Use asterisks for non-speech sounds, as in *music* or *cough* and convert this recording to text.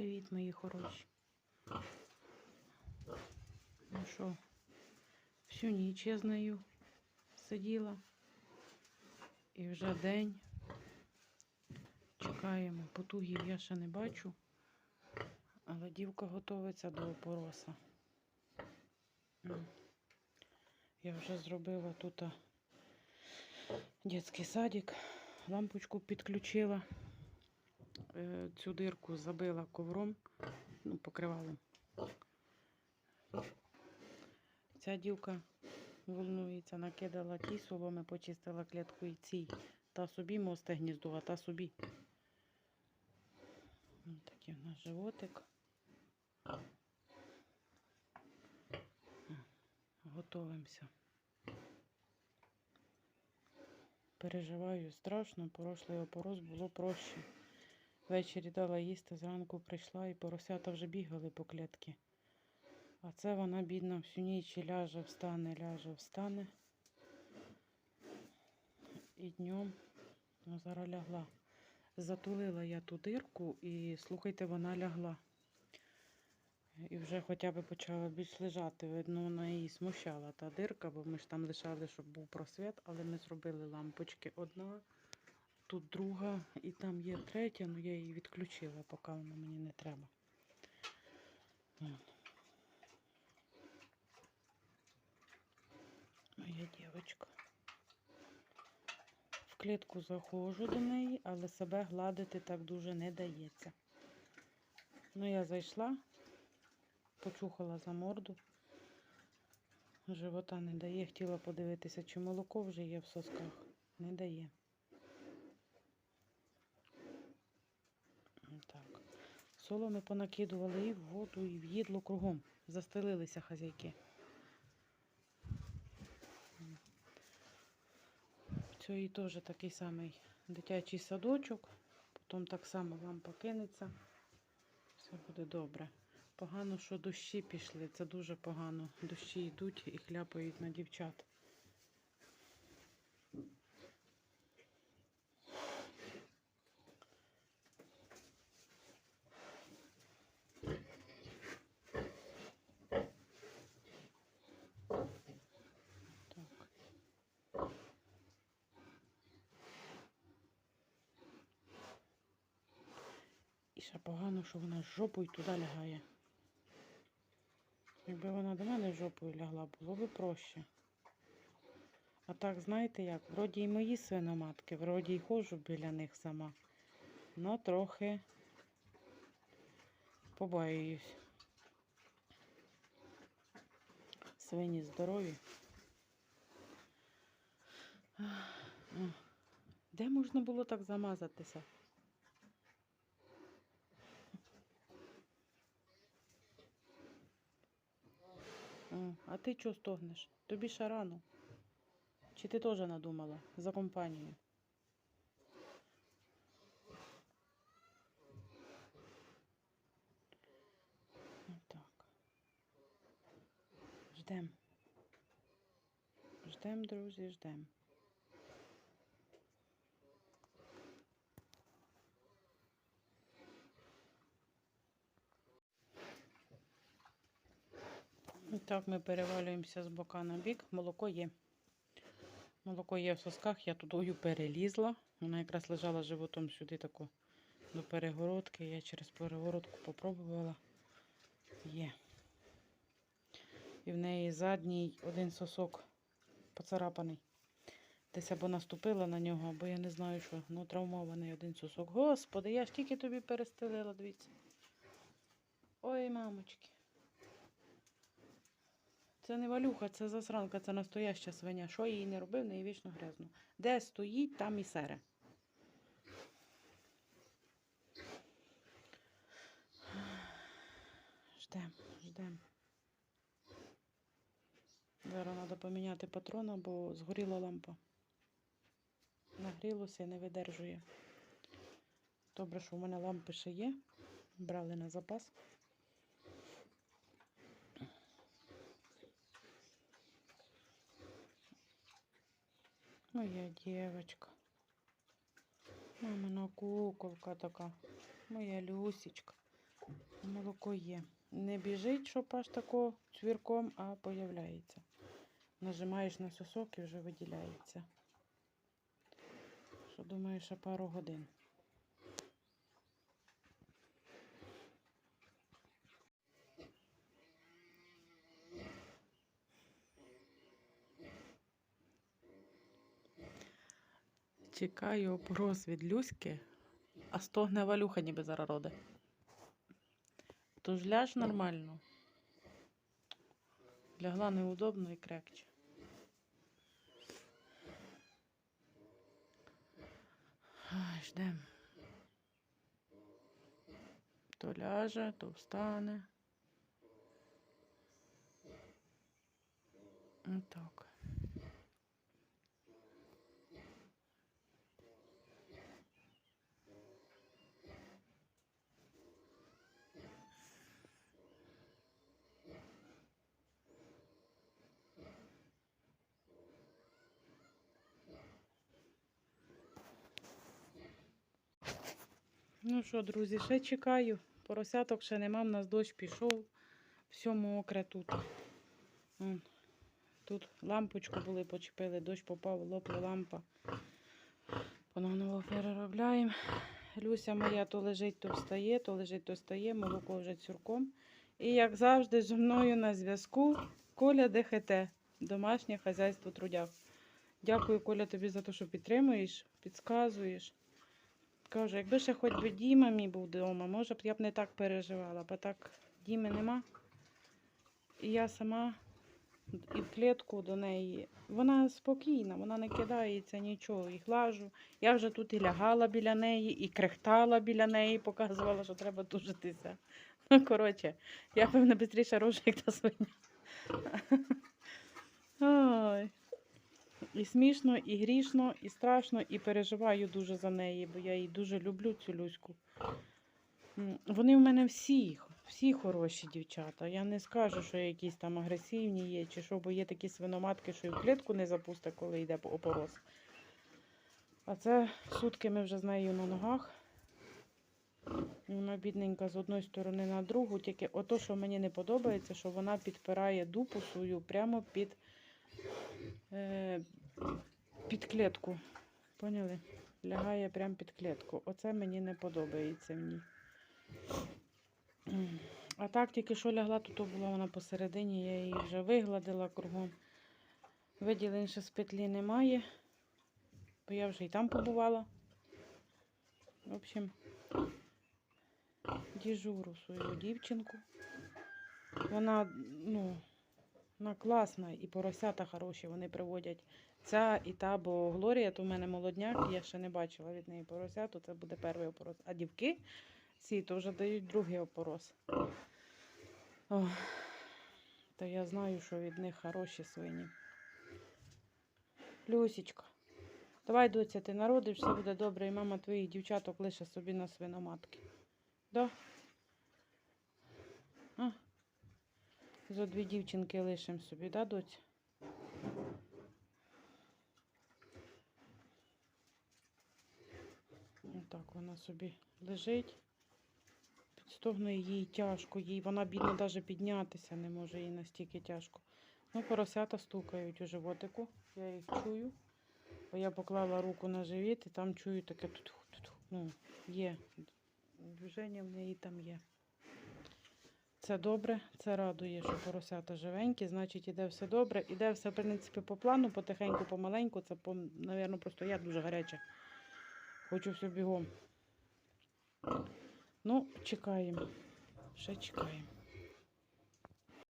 Привіт, мої хороші. Ну що, всю ніч я з нею сиділа. І вже день. Чекаємо. Потугів я ще не бачу. Але дівка готується до опороса. Я вже зробила тут дитячий садик, лампочку підключила, цю дирку забила ковром, ну, покривалом. Ця дівка волнується, накидала ті соломи, почистила клітку і цій. Та собі мосте гніздо, а та собі. Ось такий у нас животик. Готовимося. Переживаю страшно, порослий опорос було проще. Ввечері дала їсти, зранку прийшла і поросята вже бігали по клітки. А це вона, бідна, всю ніч ляже, встане, ляже, встане. І днем ну, зараз лягла. Затулила я ту дирку і слухайте, вона лягла. І вже хоча б почала більш лежати. Видно, вона її смущала та дирка, бо ми ж там лишали, щоб був просвіт, але ми зробили лампочки. Одна, тут друга, і там є третя, але я її відключила, поки вона мені не треба. Моя дівчинка. В клітку заходжу до неї, але себе гладити так дуже не дається. Ну, я зайшла, почухала за морду. Живота не дає, хотіла подивитися, чи молоко вже є в сосках. Не дає. Так. Соломи понакидували і в воду, і в їдло кругом. Застелилися хазяйки. І теж такий самий дитячий садочок. Потім так само лампа кинеться. Все буде добре. Погано, що дощі пішли. Це дуже погано. Дощі йдуть і хляпають на дівчат. Ще погано, що вона жопою туди лягає. Якби вона до мене жопою лягла, було б проще. А так, знаєте як, вроді і мої свиноматки, вроді й ходжу біля них сама. Но трохи побаююсь. Свині здорові. Де можна було так замазатися? А ти чого стогнеш? Тобі ще рано. Чи ти теж надумала за компанію? Так. Ждем. Ждем, друзі, ждем. І так ми перевалюємося з бока на бік. Молоко є. Молоко є в сосках, я тудою перелізла. Вона якраз лежала животом сюди тако до перегородки. Я через перегородку попробувала. Є. І в неї задній один сосок поцарапаний. Десь або наступила на нього, або я не знаю, що. Ну, травмований один сосок. Господи, я ж тільки тобі перестелила, дивіться. Ой, мамочки. Це не валюха, це засранка, це настояща свиня. Що їй не робив, неї вічно грязно. Де стоїть, там і сере. Ждем, ждем. Зараз треба поміняти патрона, бо згоріла лампа. Нагрілося і не видержує. Добре, що в мене лампи ще є. Брали на запас. Моя девочка. Мамина куколка така. Моя Люсечка. Молоко є. Не біжить, щоб аж тако цвірком, а появляється. Нажимаєш на сосок і вже виділяється. Що думаєш, ще пару годин. Чекаю опрос від Люськи, а стогне валюха ніби зараз роде. Тож ляж нормально. Лягла неудобно і крекче. Ждем. То ляже, то встане. Отак. Ну що, друзі, ще чекаю. Поросяток ще нема, в нас дощ пішов. Все мокре тут. Тут лампочку були, почепили, дощ попав, лопла лампа. Понаново переробляємо. Люся моя то лежить, то встає, то лежить, то встає, молоко вже цюрком. І як завжди, зі мною на зв'язку Коля ДХТ, домашнє хазяйство трудяг. Дякую, Коля, тобі за те, що підтримуєш, підказуєш. Кажу, якби ще хоч би Діма мій був вдома, може б я б не так переживала, бо так Діми нема. І я сама і в клітку до неї. Вона спокійна, вона не кидається нічого. І глажу. Я вже тут і лягала біля неї, і крехтала біля неї, показувала, що треба тужитися. Ну, коротше, я певно швидше як та свиня. *laughs* Ой. І смішно, і грішно, і страшно, і переживаю дуже за неї, бо я її дуже люблю, цю Люську. Вони в мене всі, всі хороші дівчата. Я не скажу, що якісь там агресивні є, чи що, бо є такі свиноматки, що і в клітку не запусте, коли йде по- опорос. А це сутки ми вже з нею на ногах. Вона бідненька з одної сторони на другу, тільки ото, що мені не подобається, що вона підпирає дупу свою прямо під, е, під клітку. Поняли? Лягає прямо під клітку. Оце мені не подобається в ній. А так тільки що лягла, то була вона посередині, я її вже вигладила кругом. Виділень ще з петлі немає, бо я вже і там побувала. В общем, діжуру свою дівчинку. Вона, ну, вона класна і поросята хороші, вони приводять ця і та, бо Глорія, то в мене молодняк, я ще не бачила від неї поросят, то це буде перший опорос. А дівки ці то вже дають другий опорос. Ох, та я знаю, що від них хороші свині. Люсічка, давай, доця, ти народиш, все буде добре, і мама твоїх дівчаток лише собі на свиноматки. Да? А? За дві дівчинки лишимо собі, да, доця? Отак вона собі лежить. Підстогнує їй тяжко, їй вона бідна навіть піднятися не може, їй настільки тяжко. Ну, поросята стукають у животику, я їх чую. Бо я поклала руку на живіт і там чую таке тут. Ну, є. Движення в неї там є. Це добре, це радує, що поросята живенькі, значить іде все добре. Іде все, в принципі, по плану, потихеньку, помаленьку. Це, по, напевно, просто я дуже гаряча. Хочу все бігом. Ну, чекаємо. Ще чекаємо.